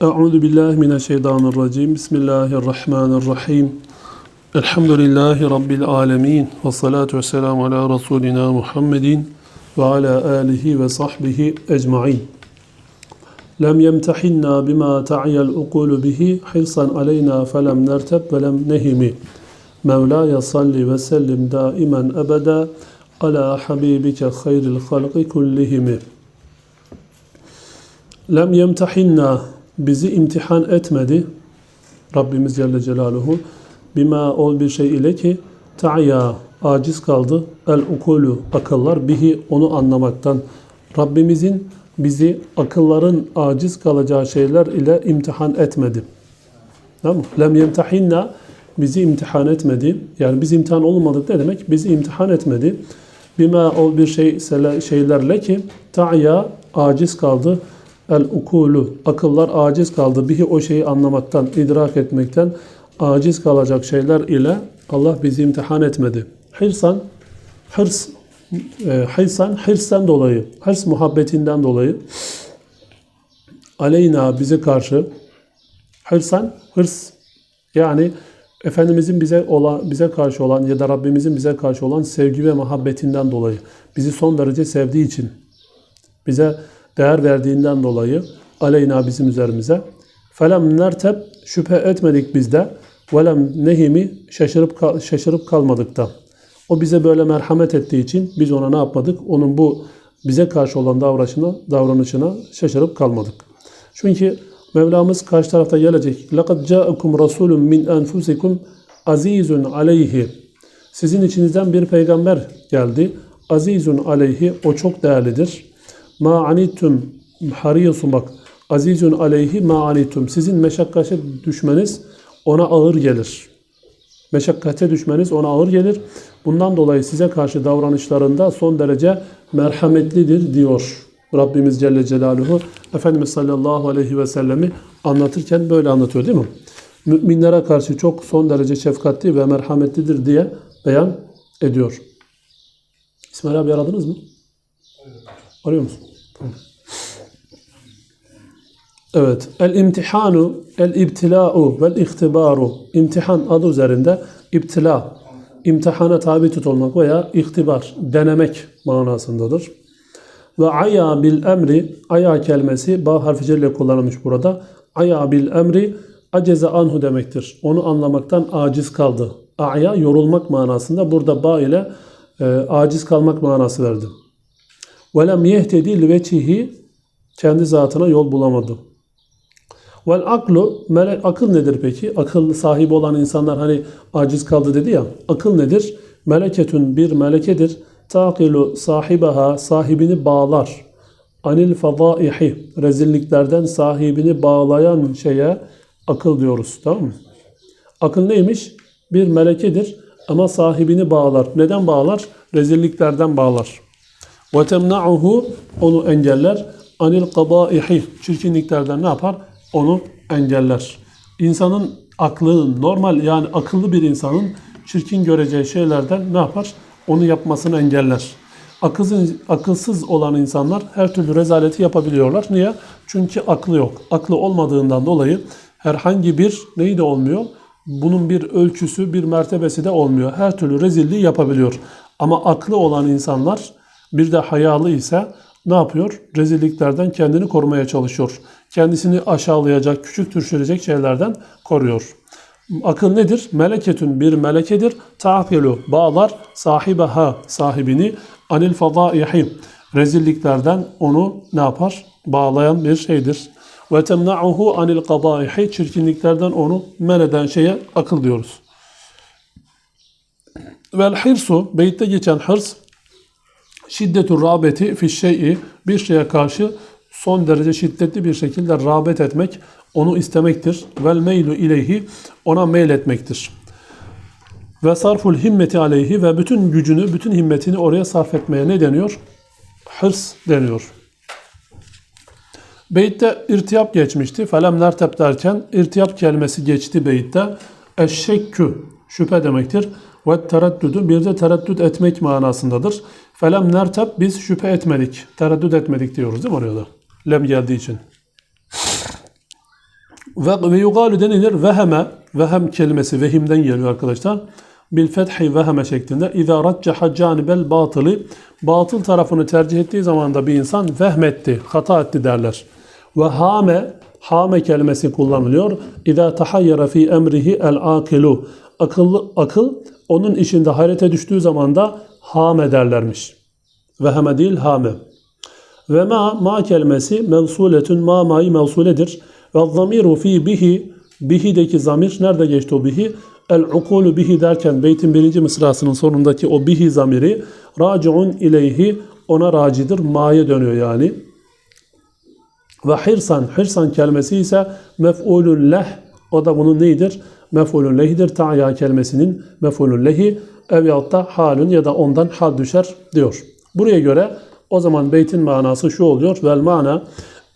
Euzu billahi mineşşeytanirracim. Bismillahirrahmanirrahim. Elhamdülillahi rabbil alamin ve salatu vesselamü ala rasulina Muhammedin ve ala alihi ve sahbihi ecmaîn. Lem yemtahinna bima ta'yal ukulu bihi hirsan aleyna felem nerteb ve lem nehimi. Mevlaya salli ve sellim daimen ebeda ala habibike hayril halqi kullihimi. Lem yemtahinna bizi imtihan etmedi Rabbimiz Celle Celaluhu bima ol bir şey ile ki ta'ya aciz kaldı el ukulu akıllar bihi onu anlamaktan Rabbimizin bizi akılların aciz kalacağı şeyler ile imtihan etmedi. Tamam mı? Lem yemtahinna bizi imtihan etmedi. Yani biz imtihan olmadık ne demek? Bizi imtihan etmedi. Bima ol bir şey şeylerle ki ta'ya aciz kaldı el ukulu akıllar aciz kaldı bihi o şeyi anlamaktan, idrak etmekten aciz kalacak şeyler ile Allah bizi imtihan etmedi. Hirsan hırs e, hirsan hırsten dolayı, hırs muhabbetinden dolayı aleyna bize karşı hırsan hırs yani Efendimizin bize olan, bize karşı olan ya da Rabbimizin bize karşı olan sevgi ve muhabbetinden dolayı, bizi son derece sevdiği için, bize değer verdiğinden dolayı aleyna bizim üzerimize. Felem nerteb şüphe etmedik bizde. Velem nehimi şaşırıp şaşırıp kalmadık da. O bize böyle merhamet ettiği için biz ona ne yapmadık? Onun bu bize karşı olan davranışına, davranışına şaşırıp kalmadık. Çünkü Mevlamız karşı tarafta gelecek. لَقَدْ جَاءَكُمْ رَسُولٌ مِنْ أَنْفُسِكُمْ azizun aleyhi. Sizin içinizden bir peygamber geldi. Azizun aleyhi. O çok değerlidir. Ma anittum harisun bak. Azizun aleyhi ma anittum. Sizin meşakkate düşmeniz ona ağır gelir. Meşakkate düşmeniz ona ağır gelir. Bundan dolayı size karşı davranışlarında son derece merhametlidir diyor Rabbimiz Celle Celaluhu. Efendimiz sallallahu aleyhi ve sellemi anlatırken böyle anlatıyor değil mi? Müminlere karşı çok son derece şefkatli ve merhametlidir diye beyan ediyor. İsmail abi aradınız mı? Arıyor musun? Evet. El imtihanu, el ibtila'u vel ihtibaru. İmtihan adı üzerinde ibtila, imtihana tabi tutulmak veya ihtibar, denemek manasındadır. Ve aya bil emri, aya kelimesi ba harfi celle kullanılmış burada. Aya bil emri aceze anhu demektir. Onu anlamaktan aciz kaldı. Aya yorulmak manasında burada ba ile e, aciz kalmak manası verdi. Ve lem yehtedi veçihi kendi zatına yol bulamadı. Vel aklu, melek, akıl nedir peki? Akıl sahibi olan insanlar hani aciz kaldı dedi ya. Akıl nedir? Meleketün bir melekedir. Takilu sahibaha, sahibini bağlar. Anil fadaihi, rezilliklerden sahibini bağlayan şeye akıl diyoruz. Tamam mı? Akıl neymiş? Bir melekedir ama sahibini bağlar. Neden bağlar? Rezilliklerden bağlar. Ve onu engeller. Anil kabaihi çirkinliklerden ne yapar? Onu engeller. İnsanın aklının normal yani akıllı bir insanın çirkin göreceği şeylerden ne yapar? Onu yapmasını engeller. Akılsız, akılsız olan insanlar her türlü rezaleti yapabiliyorlar. Niye? Çünkü aklı yok. Aklı olmadığından dolayı herhangi bir neyi de olmuyor? Bunun bir ölçüsü, bir mertebesi de olmuyor. Her türlü rezilliği yapabiliyor. Ama aklı olan insanlar bir de hayalı ise ne yapıyor? Rezilliklerden kendini korumaya çalışıyor. Kendisini aşağılayacak, küçük düşürecek şeylerden koruyor. Akıl nedir? Meleketün bir melekedir. Ta'filu bağlar sahibaha sahibini anil fadaihi rezilliklerden onu ne yapar? Bağlayan bir şeydir. Ve temna'uhu anil kabaihi çirkinliklerden onu men eden şeye akıl diyoruz. Vel hirsu beytte geçen hırs şiddetur rağbeti fi şey'i bir şeye karşı son derece şiddetli bir şekilde rağbet etmek, onu istemektir. Vel meylu ileyhi ona meyl etmektir. Ve sarful himmeti aleyhi ve bütün gücünü, bütün himmetini oraya sarf etmeye ne deniyor? Hırs deniyor. Beytte irtiyap geçmişti. Felem nertep derken irtiyap kelimesi geçti beytte. Eşşekkü şüphe demektir. Ve tereddüdü bir de tereddüt etmek manasındadır. Felem nerteb biz şüphe etmedik, tereddüt etmedik diyoruz değil mi oraya da? Lem geldiği için. Ve, ve yugalu denilir veheme, vehem kelimesi vehimden geliyor arkadaşlar. Bil fethi veheme şeklinde. İzâ raccaha canibel batılı, batıl tarafını tercih ettiği zaman da bir insan vehmetti, hata etti derler. Ve hame, hame kelimesi kullanılıyor. İzâ tahayyara fi emrihi el akilu. Akıllı, akıl onun işinde hayrete düştüğü zaman da hame derlermiş. Veheme değil hame. Ve ma, ma kelimesi mevsuletün ma ma'yı mevsuledir. Ve zamiru fi bihi, bihideki zamir nerede geçti o bihi? El ukulu bihi derken beytin birinci mısrasının sonundaki o bihi zamiri raciun ileyhi ona racidir. Ma'ya dönüyor yani. Ve hirsan, hirsan kelimesi ise mef'ulun leh. O da bunun neydir? Mef'ulun lehidir. Ta'ya kelimesinin mef'ulun lehi ev da halün ya da ondan hal düşer diyor. Buraya göre o zaman beytin manası şu oluyor. Vel mana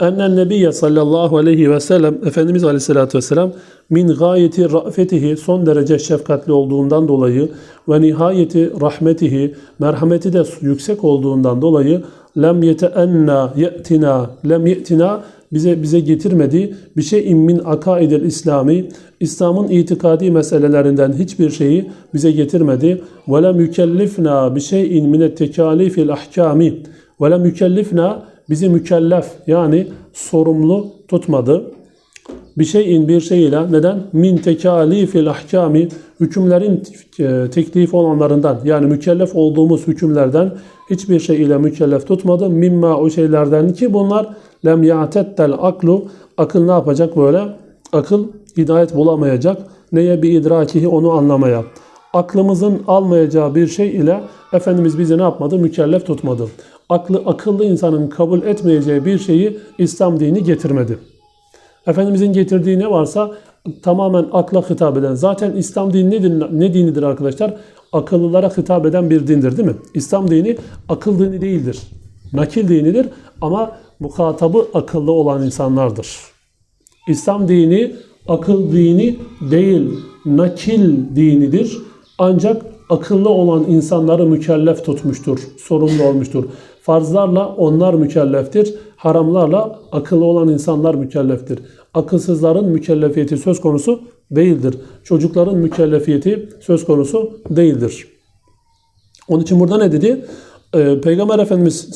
ennen nebiyye sallallahu aleyhi ve sellem Efendimiz aleyhissalatü vesselam min gayeti ra'fetihi son derece şefkatli olduğundan dolayı ve nihayeti rahmetihi merhameti de yüksek olduğundan dolayı lem yeteenna ye'tina lem ye'tina bize bize getirmedi bir şey min akaidel İslami İslam'ın itikadi meselelerinden hiçbir şeyi bize getirmedi. Ve lem yükellifna bir şeyin min tekalifil ahkami ve lem yükellifna bizi mükellef yani sorumlu tutmadı. Bir şeyin bir şeyle neden? Min tekalifil ahkami hükümlerin e, teklif olanlarından yani mükellef olduğumuz hükümlerden hiçbir şey ile mükellef tutmadı. Mimma o şeylerden ki bunlar lem ya'tettel aklu akıl ne yapacak böyle? Akıl hidayet bulamayacak. Neye bir idrakihi onu anlamaya. Aklımızın almayacağı bir şey ile Efendimiz bizi ne yapmadı? Mükellef tutmadı. Aklı, akıllı insanın kabul etmeyeceği bir şeyi İslam dini getirmedi. Efendimizin getirdiği ne varsa tamamen akla hitap eden. Zaten İslam dini nedir, ne dinidir arkadaşlar? Akıllılara hitap eden bir dindir değil mi? İslam dini akıl dini değildir. Nakil dinidir ama muhatabı akıllı olan insanlardır. İslam dini akıl dini değil, nakil dinidir. Ancak akıllı olan insanları mükellef tutmuştur, sorumlu olmuştur. Farzlarla onlar mükelleftir, haramlarla akıllı olan insanlar mükelleftir. Akılsızların mükellefiyeti söz konusu değildir. Çocukların mükellefiyeti söz konusu değildir. Onun için burada ne dedi? Ee, Peygamber Efendimiz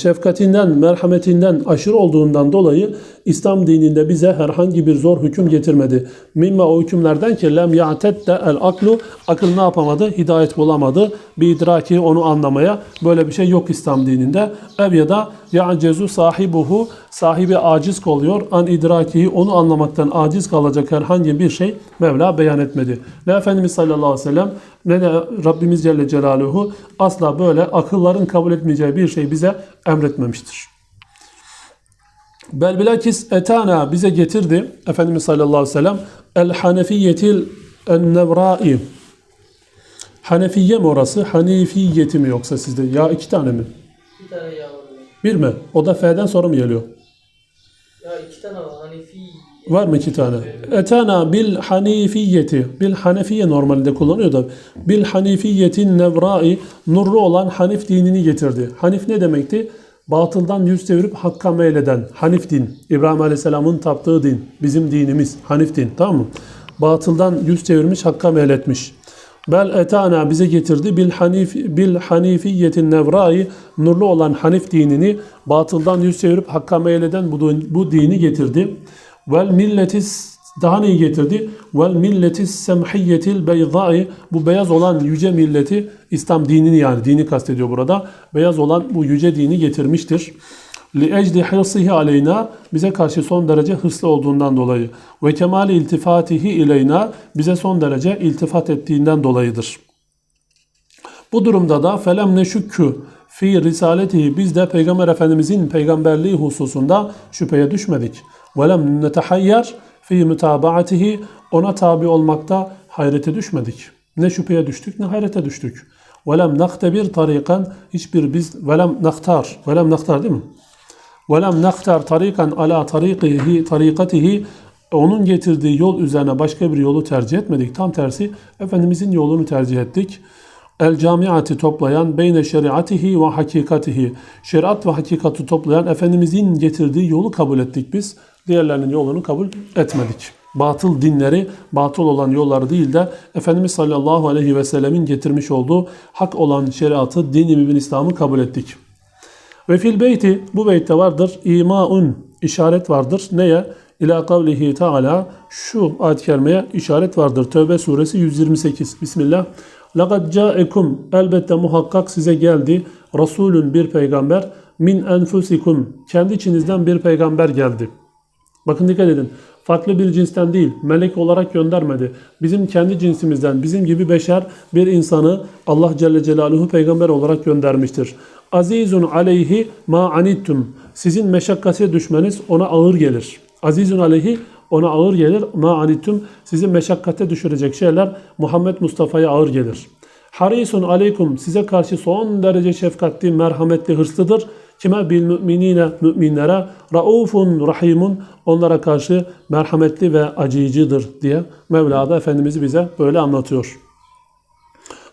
şefkatinden, merhametinden aşırı olduğundan dolayı İslam dininde bize herhangi bir zor hüküm getirmedi. Mimma o hükümlerden ki lem ya'tedde el aklu akıl ne yapamadı? Hidayet bulamadı. Bir idraki onu anlamaya böyle bir şey yok İslam dininde. Ev ya da ya'cezu sahibuhu sahibi aciz kalıyor. An idrakihi onu anlamaktan aciz kalacak herhangi bir şey Mevla beyan etmedi. Ne Efendimiz sallallahu aleyhi ve sellem ne de Rabbimiz Celle Celaluhu asla böyle akılların kabul etmeyeceği bir şey bize emretmemiştir. Bel bilakis etana bize getirdi Efendimiz sallallahu aleyhi ve sellem el hanefiyetil ennevrai Hanefiye mi orası? Hanifiyeti mi yoksa sizde? Ya iki tane mi? Bir tane ya. Bir mi? O da F'den sonra mı geliyor? Ya iki tane var. Hanefi. Var mı iki tane? Etana bil hanifiyeti. Bil hanefiye normalde kullanıyor da. Bil hanifiyetin nevrai nurlu olan Hanif dinini getirdi. Hanif ne demekti? Batıldan yüz çevirip hakka meyleden Hanif din. İbrahim Aleyhisselam'ın taptığı din. Bizim dinimiz. Hanif din. Tamam mı? Batıldan yüz çevirmiş, hakka meyletmiş. Bel etana bize getirdi bil hanif bil hanifiyetin nevrai nurlu olan Hanif dinini batıldan yüz çevirip hakka meyleden bu, bu dini getirdi. Vel milletis daha neyi getirdi? Vel milletis semhiyetil beyzai bu beyaz olan yüce milleti İslam dinini yani dini kastediyor burada. Beyaz olan bu yüce dini getirmiştir. Li ecdi hırsihi aleyna bize karşı son derece hırslı olduğundan dolayı ve kemali iltifatihi ileyna bize son derece iltifat ettiğinden dolayıdır. Bu durumda da felem neşükkü fi risaletihi biz de Peygamber Efendimizin peygamberliği hususunda şüpheye düşmedik. Ve lem netehayyar fi mutabaatihi ona tabi olmakta hayrete düşmedik. Ne şüpheye düştük ne hayrete düştük. Ve lem nahtebir tarikan hiçbir biz ve lem nahtar ve lem nahtar değil mi? Lem nahtar tarikan ala tarikihi tarikatihi onun getirdiği yol üzerine başka bir yolu tercih etmedik. Tam tersi Efendimizin yolunu tercih ettik. El camiati toplayan beyne şeriatihi ve hakikatihi. Şeriat ve hakikati toplayan Efendimizin getirdiği yolu kabul ettik biz. Diğerlerinin yolunu kabul etmedik. batıl dinleri, batıl olan yolları değil de Efendimiz sallallahu aleyhi ve sellemin getirmiş olduğu hak olan şeriatı, din-i mübin İslam'ı kabul ettik. Ve fil beyti bu beytte vardır imaun işaret vardır. Neye? İlâ kavlihi teala şu ayet-i kerimeye işaret vardır. Tövbe suresi 128. Bismillah. Laqad ca'ekum elbette muhakkak size geldi. Resulün bir peygamber min enfusikum kendi içinizden bir peygamber geldi. Bakın dikkat edin. Farklı bir cinsten değil, melek olarak göndermedi. Bizim kendi cinsimizden, bizim gibi beşer bir insanı Allah Celle Celaluhu peygamber olarak göndermiştir. Azizun aleyhi ma anittum. Sizin meşakkate düşmeniz ona ağır gelir. Azizun aleyhi ona ağır gelir. Ma anittum. Sizi meşakkate düşürecek şeyler Muhammed Mustafa'ya ağır gelir. Harisun aleykum size karşı son derece şefkatli, merhametli, hırslıdır. Kime bil müminine müminlere raufun rahimun onlara karşı merhametli ve acıyıcıdır diye Mevla da Efendimiz bize böyle anlatıyor.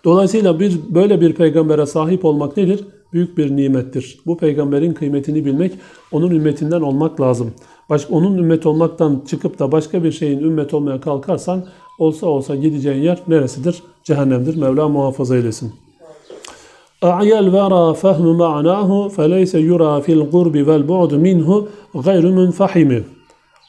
Dolayısıyla bir böyle bir peygambere sahip olmak nedir? Büyük bir nimettir. Bu peygamberin kıymetini bilmek, onun ümmetinden olmak lazım. Başka, onun ümmet olmaktan çıkıp da başka bir şeyin ümmet olmaya kalkarsan olsa olsa gideceğin yer neresidir? Cehennemdir. Mevla muhafaza eylesin. أعيا الورى فهم معناه فليس يرى في القرب والبعد منه غير منفحم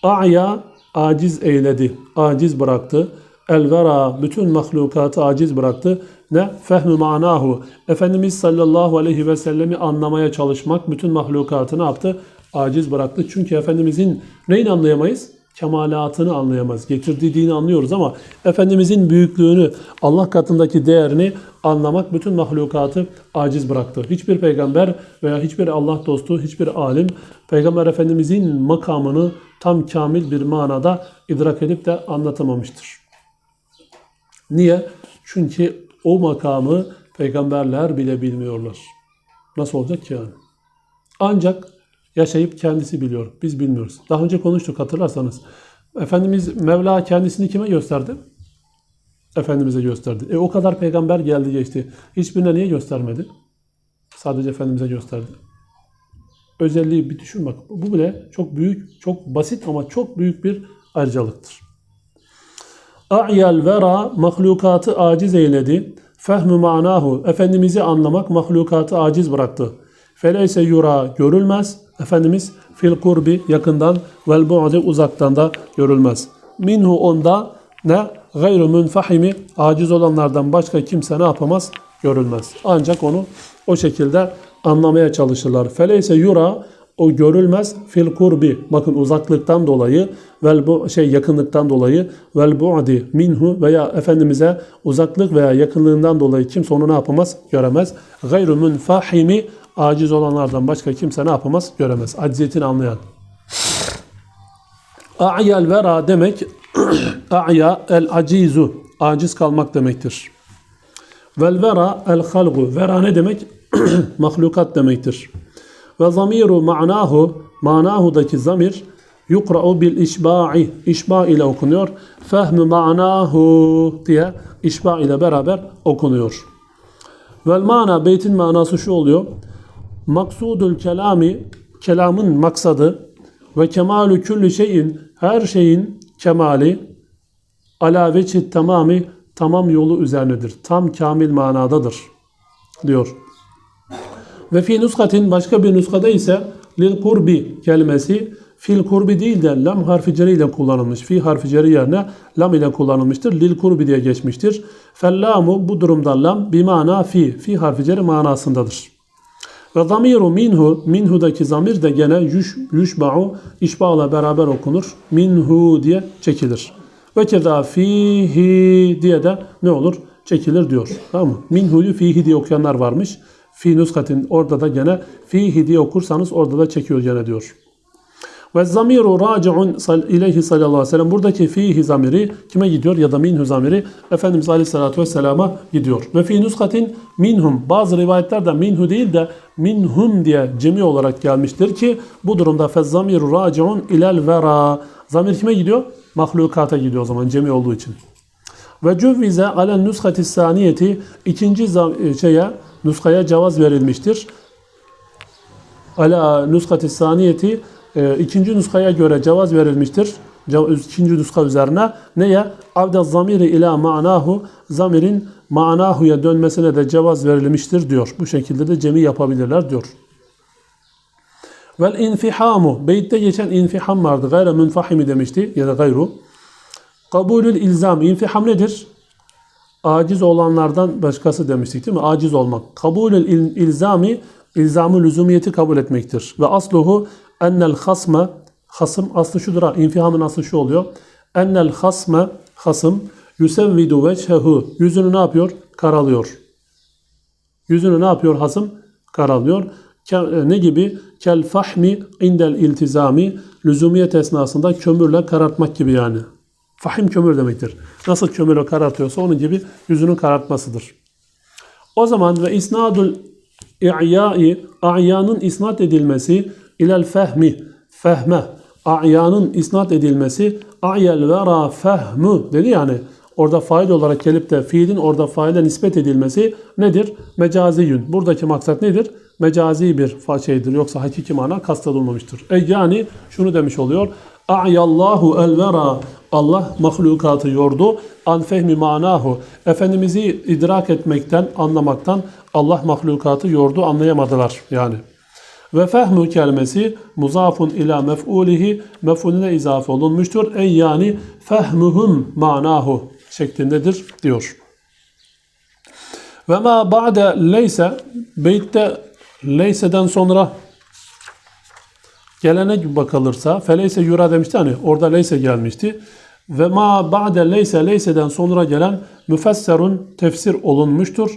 A'ya aciz eyledi, aciz bıraktı. El vera bütün mahlukatı aciz bıraktı. Ne? Fehmü manahu. Efendimiz sallallahu aleyhi ve sellemi anlamaya çalışmak bütün mahlukatı ne yaptı? Aciz bıraktı. Çünkü Efendimizin neyini anlayamayız? Kemalatını anlayamayız. Getirdiği dini anlıyoruz ama Efendimizin büyüklüğünü, Allah katındaki değerini anlamak bütün mahlukatı aciz bıraktı. Hiçbir peygamber veya hiçbir Allah dostu, hiçbir alim Peygamber Efendimizin makamını tam kamil bir manada idrak edip de anlatamamıştır. Niye? Çünkü o makamı peygamberler bile bilmiyorlar. Nasıl olacak ki yani? Ancak yaşayıp kendisi biliyor. Biz bilmiyoruz. Daha önce konuştuk hatırlarsanız. Efendimiz Mevla kendisini kime gösterdi? Efendimiz'e gösterdi. E o kadar peygamber geldi geçti. Hiçbirine niye göstermedi? Sadece Efendimiz'e gösterdi. Özelliği bir düşün bak. Bu bile çok büyük, çok basit ama çok büyük bir ayrıcalıktır. A'yal vera mahlukatı aciz eyledi. Fehmü manahu Efendimiz'i anlamak mahlukatı aciz bıraktı. Feleyse yura görülmez. Efendimiz fil kurbi yakından vel bu'di uzaktan da görülmez. Minhu onda ne? Gayru münfahimi aciz olanlardan başka kimse ne yapamaz? Görülmez. Ancak onu o şekilde anlamaya çalışırlar. Feleyse yura o görülmez fil kurbi bakın uzaklıktan dolayı vel bu şey yakınlıktan dolayı vel bu'di minhu veya efendimize uzaklık veya yakınlığından dolayı kimse onu ne yapamaz göremez. Gayru münfahimi aciz olanlardan başka kimse ne yapamaz göremez. Acziyetini anlayan. A'yal vera demek a'ya el acizu aciz kalmak demektir. Vel vera el halgu vera ne demek? Mahlukat demektir. Ve zamiru ma'nahu manahudaki zamir yukra'u bil işba'i işba ile okunuyor. Fehmü ma'nahu diye işba ile beraber okunuyor. Vel mana beytin manası şu oluyor. Maksudul kelami kelamın maksadı ve kemalü küllü şeyin her şeyin kemali ala veçi tamamı tamam yolu üzerinedir. Tam kamil manadadır diyor. Ve fi nuskatin başka bir nuskada ise lil kurbi kelimesi fil kurbi değil de lam harfi ceri ile kullanılmış. Fi harfi ceri yerine lam ile kullanılmıştır. Lil kurbi diye geçmiştir. Fellamu bu durumda lam bir mana fi. Fi harfi ceri manasındadır. Ve zamiru minhu, minhu'daki zamir de gene yuş, yuşba'u, işba'la beraber okunur. Minhu diye çekilir. Ve keda fihi diye de ne olur? Çekilir diyor. Tamam mı? Minhu'yu fihi diye okuyanlar varmış. Fi nuskatin orada da gene fihi diye okursanız orada da çekiyor gene diyor. Ve zamiru raciun ileyhi sallallahu aleyhi ve sellem. Buradaki fihi zamiri kime gidiyor ya da minhu zamiri Efendimiz aleyhissalatu vesselama gidiyor. Ve fi nuskatin minhum. Bazı rivayetlerde minhu değil de minhum diye cemi olarak gelmiştir ki bu durumda fe zamiru raciun ilel vera. Zamir kime gidiyor? Mahlukata gidiyor o zaman cemi olduğu için. Ve cüvvize alen nuskati saniyeti ikinci şeye nuskaya cevaz verilmiştir. Ala nuskati saniyeti e, ikinci nuskaya göre cevaz verilmiştir. İkinci nuska üzerine neye? Avda zamiri ila manahu zamirin manahuya dönmesine de cevaz verilmiştir diyor. Bu şekilde de cemi yapabilirler diyor. Vel infihamu. Beytte geçen infiham vardı. Gayre münfahimi demişti ya da gayru. Kabulül ilzam. İnfiham nedir? Aciz olanlardan başkası demiştik değil mi? Aciz olmak. Kabulül il- ilzami ilzamı lüzumiyeti kabul etmektir. Ve asluhu ennel hasme hasım aslı şudur ha. İnfihamın aslı şu oluyor. Ennel hasme hasım yusevvidu vechehu yüzünü ne yapıyor? Karalıyor. Yüzünü ne yapıyor hasım? Karalıyor. E, Ne gibi? Kel fahmi indel iltizami lüzumiyet esnasında kömürle karartmak gibi yani. Fahim kömür demektir. Nasıl kömürle karartıyorsa onun gibi yüzünün karartmasıdır. O zaman ve isnadul i'ya'i a'yanın isnat edilmesi ilel fehmi fehme a'yanın isnat edilmesi a'yel vera fehmu dedi yani orada fail olarak gelip de fiilin orada faile nispet edilmesi nedir? Mecaziyün. Buradaki maksat nedir? Mecazi bir şeydir. Yoksa hakiki mana kastedilmemiştir. E yani şunu demiş oluyor. A'yallahu el vera. Allah mahlukatı yordu. An fehmi manahu. Efendimiz'i idrak etmekten, anlamaktan Allah mahlukatı yordu, anlayamadılar yani. Ve fehmu kelimesi muzafun ila mef'ulihi mef'ulüne izafe olunmuştur. Ey yani fehmuhum manahu şeklindedir diyor. Ve ma ba'de leyse beytte leyseden sonra gelene bakılırsa feleyse yura demişti hani orada leyse gelmişti. Ve ma ba'de leyse leyseden sonra gelen müfesserun tefsir olunmuştur.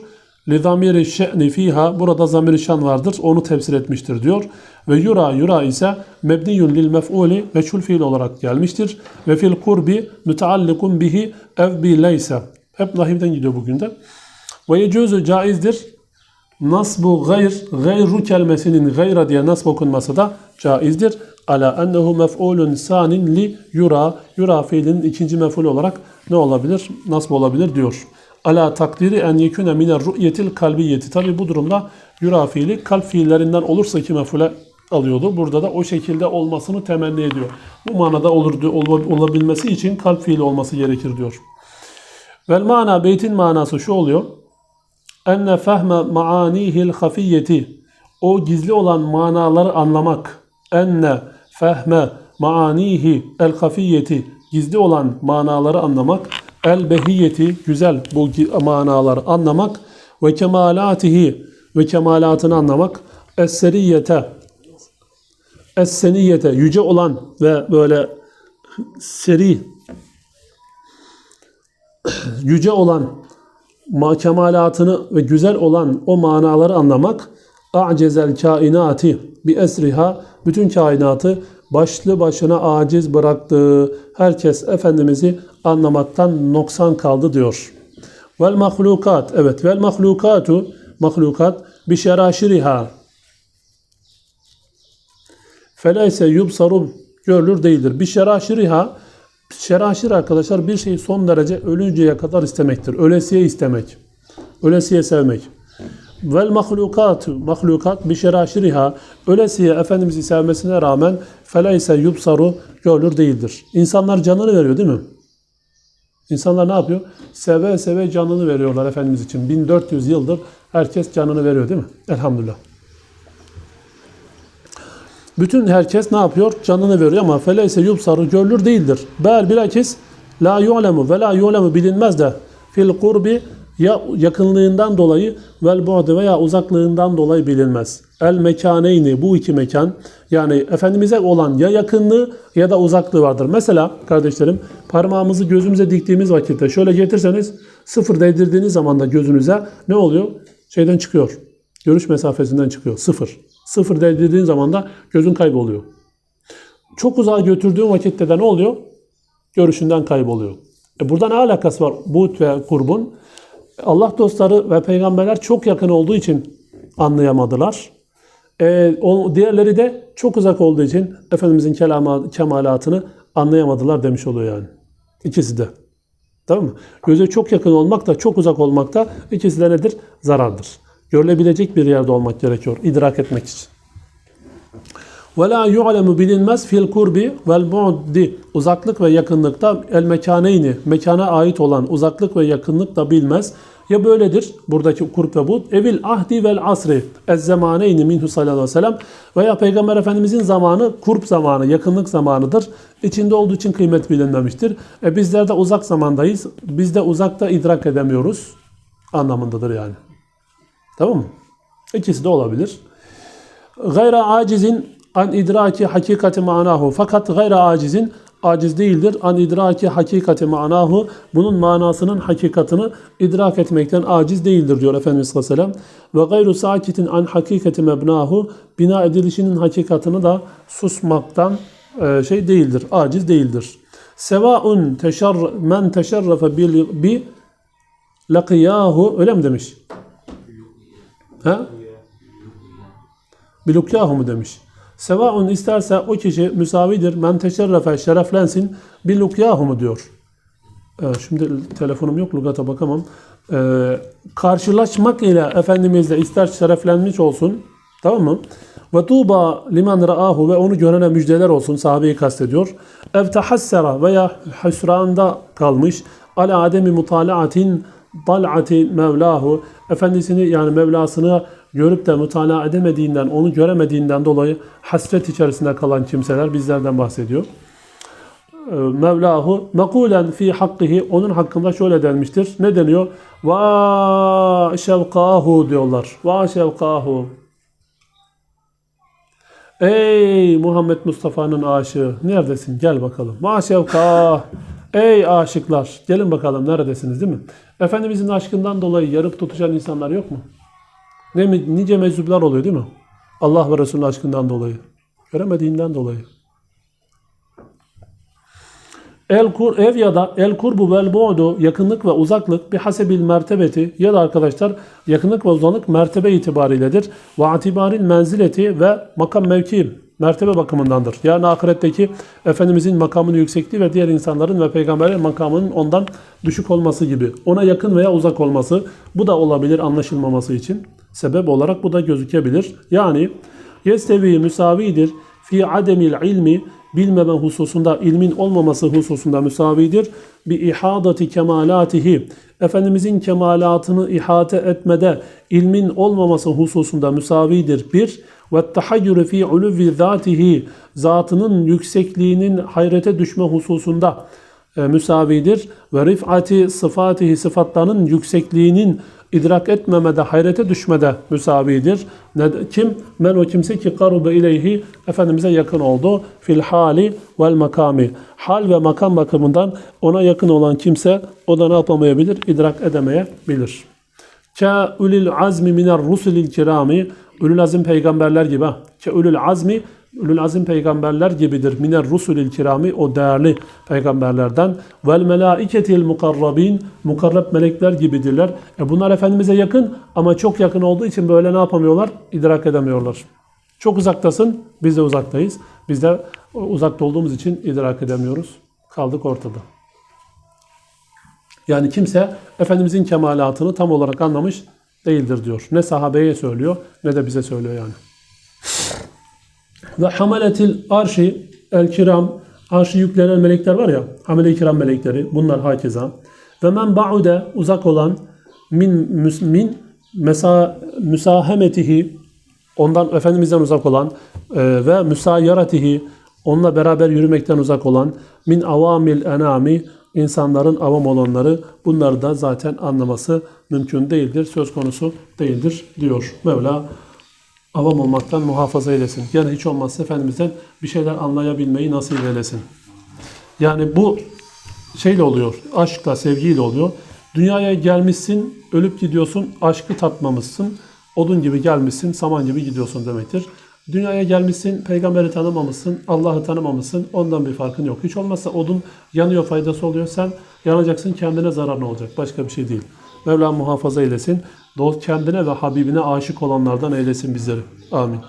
Li zamiri şe'ni fiha burada zamiri şan vardır. Onu tefsir etmiştir diyor. Ve yura yura ise mebniyun lil mef'uli meçhul fiil olarak gelmiştir. Ve fil kurbi müteallikun bihi ev bi leyse. Hep nahivden gidiyor bugün de. Ve yecuzu caizdir. Nasbu gayr, gayru kelimesinin gayra diye nasb okunması da caizdir. Ala ennehu mef'ulun sanin li yura. Yura fiilinin ikinci mef'ul olarak ne olabilir? Nasb olabilir diyor. Ala takdiri en yekune mine ru'yetil kalbiyeti. Tabi bu durumda yura fiili kalp fiillerinden olursa ki mef'ule alıyordu. Burada da o şekilde olmasını temenni ediyor. Bu manada olur, ol- olabilmesi için kalp fiili olması gerekir diyor. Vel mana beytin manası şu oluyor enne fehme maanihil hafiyeti o gizli olan manaları anlamak. Enne fehme maanihi el hafiyeti gizli olan manaları anlamak. El behiyeti güzel bu manaları anlamak. Ve kemalatihi ve kemalatını anlamak. Es-seriyete es-seniyete yüce olan ve böyle seri yüce olan ma kemalatını ve güzel olan o manaları anlamak a'cezel kainati bi esriha bütün kainatı başlı başına aciz bıraktığı herkes Efendimiz'i anlamaktan noksan kaldı diyor. Vel mahlukat evet vel mahlukatu mahlukat bi şeraşiriha feleyse yubsaru görülür değildir. Bir şeraşiriha şeraşir arkadaşlar bir şeyi son derece ölünceye kadar istemektir. Ölesiye istemek. Ölesiye sevmek. Vel mahlukatu mahlukat bi şeraşiriha ölesiye Efendimiz'i sevmesine rağmen feleyse yubsaru görülür değildir. İnsanlar canını veriyor değil mi? İnsanlar ne yapıyor? Seve seve canını veriyorlar Efendimiz için. 1400 yıldır herkes canını veriyor değil mi? Elhamdülillah. Bütün herkes ne yapıyor? Canını veriyor ama feleyse yubsaru görülür değildir. Bel bilakis la yu'lemu ve la yu'lemu bilinmez de fil kurbi ya yakınlığından dolayı vel bu'di veya uzaklığından dolayı bilinmez. El mekaneyni bu iki mekan yani Efendimiz'e olan ya yakınlığı ya da uzaklığı vardır. Mesela kardeşlerim parmağımızı gözümüze diktiğimiz vakitte şöyle getirseniz sıfır değdirdiğiniz zaman da gözünüze ne oluyor? Şeyden çıkıyor. Görüş mesafesinden çıkıyor. Sıfır. Sıfır değdirdiğin zaman da gözün kayboluyor. Çok uzağa götürdüğün vakitte de ne oluyor? Görüşünden kayboluyor. E burada ne alakası var buğut ve kurbun? Allah dostları ve peygamberler çok yakın olduğu için anlayamadılar. E, o, diğerleri de çok uzak olduğu için Efendimizin kelama, kemalatını anlayamadılar demiş oluyor yani. İkisi de. Tamam mı? Göze çok yakın olmak da çok uzak olmak da ikisi de nedir? Zarardır. Görülebilecek bir yerde olmak gerekiyor idrak etmek için. Ve la yu'lemu bilinmez fil kurbi vel bu'di uzaklık ve yakınlıkta el mekaneyni mekana ait olan uzaklık ve yakınlık da bilmez. Ya böyledir buradaki kurb ve bud evil ahdi vel asri ez zamaneyni minhu sallallahu aleyhi ve sellem veya Peygamber Efendimizin zamanı kurb zamanı yakınlık zamanıdır. İçinde olduğu için kıymet bilinmemiştir. E bizler de uzak zamandayız. Biz de uzakta idrak edemiyoruz anlamındadır yani. Tamam mı? İkisi de olabilir. Gayra acizin an idraki hakikati manahu. Fakat gayra acizin aciz değildir. An idraki hakikati manahu. Bunun manasının hakikatını idrak etmekten aciz değildir diyor Efendimiz sallallahu aleyhi ve gayru sakitin an hakikati mebnahu. Bina edilişinin hakikatını da susmaktan e, şey değildir. Aciz değildir. Sevaun teşer men teşerrefe bi, laqiyahu öyle mi demiş? Ha? Bilukyahu mu demiş. Sevaun isterse o kişi müsavidir. Men teşerrefe şereflensin. Bilukyahu mu diyor. Ee, şimdi telefonum yok. Lugata bakamam. Ee, karşılaşmak ile Efendimizle ister şereflenmiş olsun. Tamam mı? Ve tuğba liman ra'ahu ve onu görene müjdeler olsun. Sahabeyi kastediyor. Ev tahassera veya hüsranda kalmış. Ala ademi mutalaatin dal'ati mevlahu. Efendisini yani Mevlasını görüp de mutala edemediğinden, onu göremediğinden dolayı hasret içerisinde kalan kimseler bizlerden bahsediyor. Ee, Mevlahu mekulen fi hakkihi onun hakkında şöyle denmiştir. Ne deniyor? Va şevkahu diyorlar. Va şevkahu. Ey Muhammed Mustafa'nın aşığı neredesin? Gel bakalım. Va şevkah. Ey aşıklar gelin bakalım neredesiniz değil mi? Efendimizin aşkından dolayı yarıp tutuşan insanlar yok mu? Ne nice meczuplar oluyor değil mi? Allah ve Resulünün aşkından dolayı. Göremediğinden dolayı. El kur ev ya da el kurbu vel bu'du yakınlık ve uzaklık bir hasebil mertebeti ya da arkadaşlar yakınlık ve uzaklık mertebe itibariyledir. Ve atibaril menzileti ve makam mevki mertebe bakımındandır. Yani ahiretteki Efendimizin makamının yüksekliği ve diğer insanların ve peygamberin makamının ondan düşük olması gibi. Ona yakın veya uzak olması bu da olabilir anlaşılmaması için. Sebep olarak bu da gözükebilir. Yani yestevi müsavidir fi ademil ilmi bilmeme hususunda, ilmin olmaması hususunda müsavidir. Bi ihadati kemalatihi. Efendimizin kemalatını ihate etmede ilmin olmaması hususunda müsavidir. Bir, ve tahayyürü fi uluvvi zatihi. Zatının yüksekliğinin hayrete düşme hususunda e, müsavidir. Ve rif'ati sıfatihi sıfatlarının yüksekliğinin idrak etmemede, hayrete düşmede müsavidir. Kim? Men o kimse ki karube ileyhi Efendimiz'e yakın oldu. Fil hali vel makami. Hal ve makam bakımından ona yakın olan kimse o da ne yapamayabilir? İdrak edemeyebilir. Ke ulil azmi miner rusulil kirami. Ulul azim peygamberler gibi. Ke ulul azmi Ülül azim peygamberler gibidir. Miner rusulil kirami o değerli peygamberlerden. Vel melaiketil mukarrabin mukarrab melekler gibidirler. E bunlar Efendimiz'e yakın ama çok yakın olduğu için böyle ne yapamıyorlar? İdrak edemiyorlar. Çok uzaktasın, biz de uzaktayız. Biz de uzakta olduğumuz için idrak edemiyoruz. Kaldık ortada. Yani kimse Efendimizin kemalatını tam olarak anlamış değildir diyor. Ne sahabeye söylüyor ne de bize söylüyor yani. Ve hamaletil arşi el kiram arşı yüklenen melekler var ya hamile kiram melekleri bunlar hakeza. Ve men ba'ude uzak olan min min mesa, müsahemetihi ondan Efendimiz'den uzak olan e, ve müsayaratihi onunla beraber yürümekten uzak olan min avamil enami insanların avam olanları bunları da zaten anlaması mümkün değildir. Söz konusu değildir diyor Mevla avam olmaktan muhafaza eylesin. Yani hiç olmazsa Efendimiz'den bir şeyler anlayabilmeyi nasip eylesin. Yani bu şeyle oluyor, aşkla, sevgiyle oluyor. Dünyaya gelmişsin, ölüp gidiyorsun, aşkı tatmamışsın. Odun gibi gelmişsin, saman gibi gidiyorsun demektir. Dünyaya gelmişsin, peygamberi tanımamışsın, Allah'ı tanımamışsın. Ondan bir farkın yok. Hiç olmazsa odun yanıyor, faydası oluyor. Sen yanacaksın, kendine zararın olacak. Başka bir şey değil. Mevla muhafaza eylesin. Dost kendine ve Habibine aşık olanlardan eylesin bizleri. Amin.